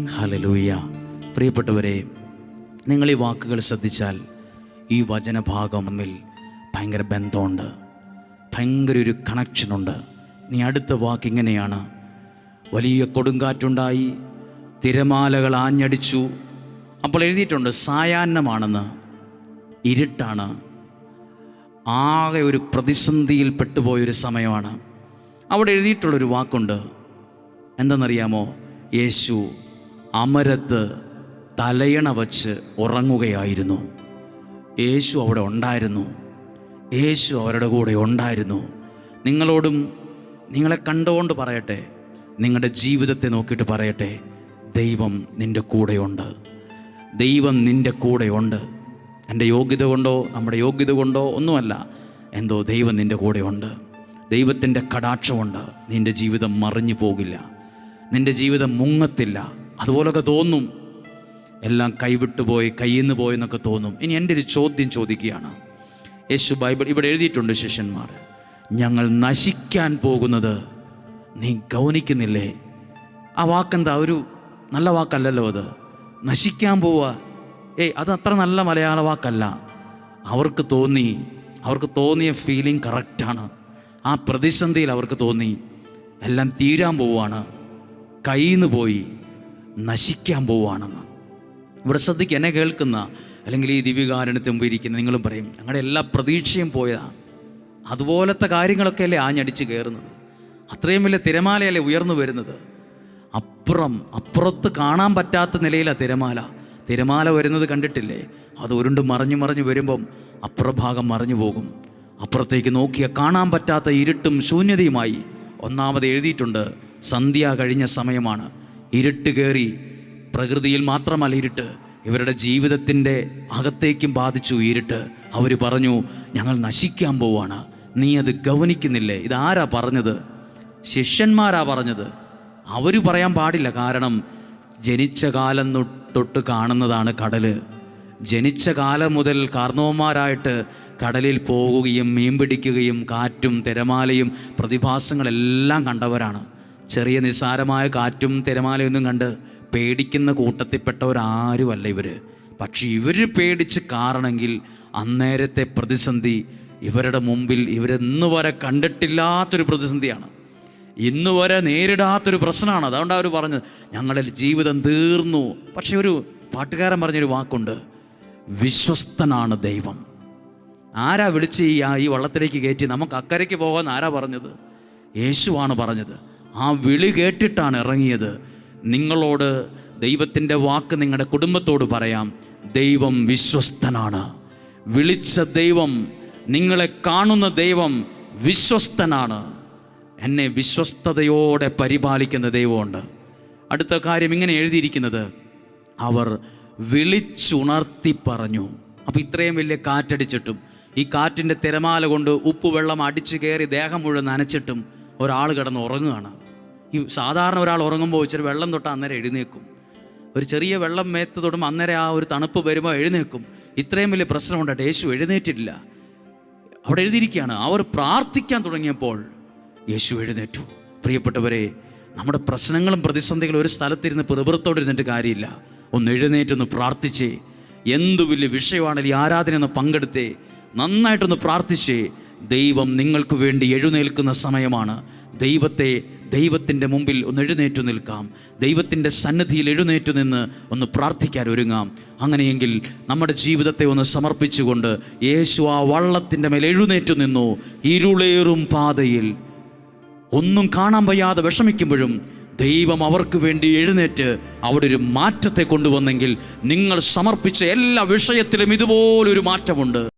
ഹലലൂയ പ്രിയപ്പെട്ടവരെ നിങ്ങൾ ഈ വാക്കുകൾ ശ്രദ്ധിച്ചാൽ ഈ വചനഭാഗം തമ്മിൽ ഭയങ്കര ബന്ധമുണ്ട്. ഭയങ്കര ഒരു കണക്ഷനുണ്ട് നീ അടുത്ത വാക്ക് ഇങ്ങനെയാണ്. വലിയ കൊടുങ്കാറ്റുണ്ടായി തിരമാലകൾ ആഞ്ഞടിച്ചു. അപ്പോൾ എഴുതിയിട്ടുണ്ട് സായാഹ്നമാണെന്ന് ഇരുട്ടാണ്. ആകെ ഒരു പ്രതിസന്ധിയിൽ പെട്ടുപോയൊരു സമയമാണ്. അവിടെ എഴുതിയിട്ടുള്ളൊരു വാക്കുണ്ട്. എന്തെന്നറിയാമോ യേശു അമരത്ത് തലയണ വച്ച് ഉറങ്ങുകയായിരുന്നു. യേശു അവിടെ ഉണ്ടായിരുന്നു. യേശു അവരുടെ കൂടെ ഉണ്ടായിരുന്നു. നിങ്ങളോടും നിങ്ങളെ കണ്ടുകൊണ്ട് പറയട്ടെ. നിങ്ങളുടെ ജീവിതത്തെ നോക്കിയിട്ട് പറയട്ടെ. ദൈവം നിന്റെ കൂടെയുണ്ട്. ദൈവം നിന്റെ കൂടെയുണ്ട്. എന്റെ യോഗ്യത കൊണ്ടോ നമ്മുടെ യോഗ്യത കൊണ്ടോ ഒന്നുമല്ല. എന്തോ ദൈവം നിന്റെ കൂടെയുണ്ട്. ദൈവത്തിന്റെ കടാക്ഷമുണ്ട് നിന്റെ ജീവിതം മറിഞ്ഞു പോകില്ല. നിന്റെ ജീവിതം മുങ്ങത്തില്ല. അതുപോലൊക്കെ തോന്നും. എല്ലാം കൈവിട്ടു പോയി കയ്യിൽ നിന്ന് പോയെന്നൊക്കെ തോന്നും. ഇനി എന്റെ ഒരു ചോദ്യം ചോദിക്കുകയാണ്. യേശു ബൈബിൾ ഇവിടെ എഴുതിയിട്ടുണ്ട് ശിഷ്യന്മാർ. ഞങ്ങൾ നശിക്കാൻ പോകുന്നത് നീ ഗൗനിക്കുന്നില്ലേ? ആ വാക്കെന്താ? ഒരു നല്ല വാക്കല്ലല്ലോ അത്. നശിക്കാൻ പോവുക. ഏയ് അത് അത്ര നല്ല മലയാള വാക്കല്ല. അവർക്ക് തോന്നി അവർക്ക് തോന്നിയ ഫീലിംഗ് കറക്റ്റാണ് ആ പ്രതിസന്ധിയിൽ അവർക്ക് തോന്നി എല്ലാം തീരാൻ പോവുകയാണ്. കയ്യിൽ നിന്ന് പോയി നശിക്കാൻ പോവുകയാണെന്ന്. ഇവിടെ ശ്രദ്ധിക്കുക എന്നെ കേൾക്കുന്ന അല്ലെങ്കിൽ ഈ ദിവ്യകാരണത്തിന് മുമ്പ് ഇരിക്കുന്ന നിങ്ങളും പറയും ഞങ്ങളുടെ എല്ലാ പ്രതീക്ഷയും പോയതാണ് അതുപോലത്തെ കാര്യങ്ങളൊക്കെ അല്ലേ ആഞ്ഞടിച്ച് കയറുന്നത്. അത്രയും വലിയ തിരമാലയല്ലേ ഉയർന്നു വരുന്നത്. അപ്പുറം അപ്പുറത്ത് കാണാൻ പറ്റാത്ത നിലയിലാണ് തിരമാല. തിരമാല വരുന്നത് കണ്ടിട്ടില്ലേ? അത് ഉരുണ്ട് മറിഞ്ഞു മറിഞ്ഞു വരുമ്പം അപ്പുറഭാഗം മറിഞ്ഞു പോകും. അപ്പുറത്തേക്ക് നോക്കിയ കാണാൻ പറ്റാത്ത ഇരുട്ടും ശൂന്യതയുമായി. ഒന്നാമത് എഴുതിയിട്ടുണ്ട് സന്ധ്യ കഴിഞ്ഞ സമയമാണ്. ഇരുട്ട് കയറി പ്രകൃതിയിൽ മാത്രമല്ല ഇരുട്ട്. ഇവരുടെ ജീവിതത്തിന്റെ അകത്തേക്കും ബാധിച്ചു ഇരുട്ട്. അവർ പറഞ്ഞു ഞങ്ങൾ നശിക്കാൻ പോവാണ്. നീ അത് ഗവനിക്കുന്നില്ലേ? ഇതാരാ പറഞ്ഞത്? ശിഷ്യന്മാരാ പറഞ്ഞത്. അവർ പറയാൻ പാടില്ല. കാരണം ജനിച്ച കാലം തൊട്ട് കാണുന്നതാണ് കടൽ. ജനിച്ച കാലം മുതൽ കാർണവന്മാരായിട്ട് കടലിൽ പോകുകയും മീൻ പിടിക്കുകയും കാറ്റും തിരമാലയും പ്രതിഭാസങ്ങളെല്ലാം കണ്ടവരാണ്. ചെറിയ നിസ്സാരമായ കാറ്റും തിരമാലയൊന്നും കണ്ട് പേടിക്കുന്ന കൂട്ടത്തിൽപ്പെട്ടവരാരുമല്ല ഇവർ പക്ഷെ ഇവർ പേടിച്ച് കാറണമെങ്കിൽ അന്നേരത്തെ പ്രതിസന്ധി ഇവരുടെ മുമ്പിൽ ഇവരെന്ന് വരെ കണ്ടിട്ടില്ലാത്തൊരു പ്രതിസന്ധിയാണ്. ഇന്ന് വരെ നേരിടാത്തൊരു പ്രശ്നമാണ്. അതുകൊണ്ട് അവർ പറഞ്ഞത് ഞങ്ങളുടെ ജീവിതം തീർന്നു. പക്ഷെ ഒരു പാട്ടുകാരൻ പറഞ്ഞൊരു വാക്കുണ്ട് വിശ്വസ്തനാണ് ദൈവം. ആരാ വിളിച്ച് ഈ ഈ വള്ളത്തിലേക്ക് കയറ്റി നമുക്ക് അക്കരയ്ക്ക് പോകാൻ ആരാ പറഞ്ഞത്? യേശുവാണ് പറഞ്ഞത്. ആ വിളി കേട്ടിട്ടാണ് ഇറങ്ങിയത്. നിങ്ങളോട് ദൈവത്തിന്റെ വാക്ക് നിങ്ങളുടെ കുടുംബത്തോട് പറയാം. ദൈവം വിശ്വസ്തനാണ്. വിളിച്ച ദൈവം നിങ്ങളെ കാണുന്ന ദൈവം വിശ്വസ്തനാണ്. എന്നെ വിശ്വസ്തയോടെ പരിപാലിക്കുന്ന ദൈവമുണ്ട്. അടുത്ത കാര്യം ഇങ്ങനെ എഴുതിയിരിക്കുന്നത്. അവർ വിളിച്ചുണർത്തി പറഞ്ഞു. അപ്പോൾ ഇത്രയും വലിയ കാറ്റടിച്ചിട്ടും ഈ കാറ്റിന്റെ തിരമാല കൊണ്ട് ഉപ്പുവെള്ളം അടിച്ചു കയറി ദേഹം മുഴുവൻ നനച്ചിട്ടും ഒരാൾ കിടന്ന് ഉറങ്ങുകയാണ്. ഈ സാധാരണ ഒരാൾ ഉറങ്ങുമ്പോൾ ഇച്ചിരി വെള്ളം തൊട്ട് അന്നേരം എഴുന്നേക്കും ഒരു ചെറിയ വെള്ളം മേത്ത് തൊടുമ്പോൾ അന്നേരം ആ ഒരു തണുപ്പ് വരുമ്പോൾ എഴുന്നേക്കും ഇത്രയും വലിയ പ്രശ്നമുണ്ടായിട്ട് യേശു എഴുന്നേറ്റിട്ടില്ല. അവിടെ എഴുതിയിരിക്കുകയാണ് അവർ പ്രാർത്ഥിക്കാൻ തുടങ്ങിയപ്പോൾ യേശു എഴുന്നേറ്റു. പ്രിയപ്പെട്ടവരെ നമ്മുടെ പ്രശ്നങ്ങളും പ്രതിസന്ധികളും ഒരു സ്ഥലത്തിരുന്ന് പിറുപിറുത്തോടിരുന്നിട്ട് കാര്യമില്ല. ഒന്ന് എഴുന്നേറ്റൊന്ന് പ്രാർത്ഥിച്ച്. എന്തു വലിയ വിഷയമാണെങ്കിൽ ഈ ആരാധന ഒന്ന് പങ്കെടുത്തേ. നന്നായിട്ടൊന്ന് പ്രാർത്ഥിച്ച്. ദൈവം നിങ്ങൾക്ക് വേണ്ടി എഴുന്നേൽക്കുന്ന സമയമാണ്. ദൈവത്തെ ദൈവത്തിന്റെ മുമ്പിൽ ഒന്ന് എഴുന്നേറ്റു നിൽക്കാം. ദൈവത്തിന്റെ സന്നദ്ധിയിൽ എഴുന്നേറ്റു നിന്ന് ഒന്ന് പ്രാർത്ഥിക്കാൻ ഒരുങ്ങാം. അങ്ങനെയെങ്കിൽ നമ്മുടെ ജീവിതത്തെ ഒന്ന് സമർപ്പിച്ചുകൊണ്ട് യേശു ആ വള്ളത്തിന്റെ മേൽ എഴുന്നേറ്റു നിന്നു. ഇരുളേറും പാതയിൽ. ഒന്നും കാണാൻ വയ്യാതെ വിഷമിക്കുമ്പോഴും ദൈവം അവർക്ക് വേണ്ടി എഴുന്നേറ്റ് അവിടെ ഒരു മാറ്റത്തെ കൊണ്ടുവന്നെങ്കിൽ നിങ്ങൾ സമർപ്പിച്ച എല്ലാ വിഷയത്തിലും ഇതുപോലൊരു മാറ്റമുണ്ട്.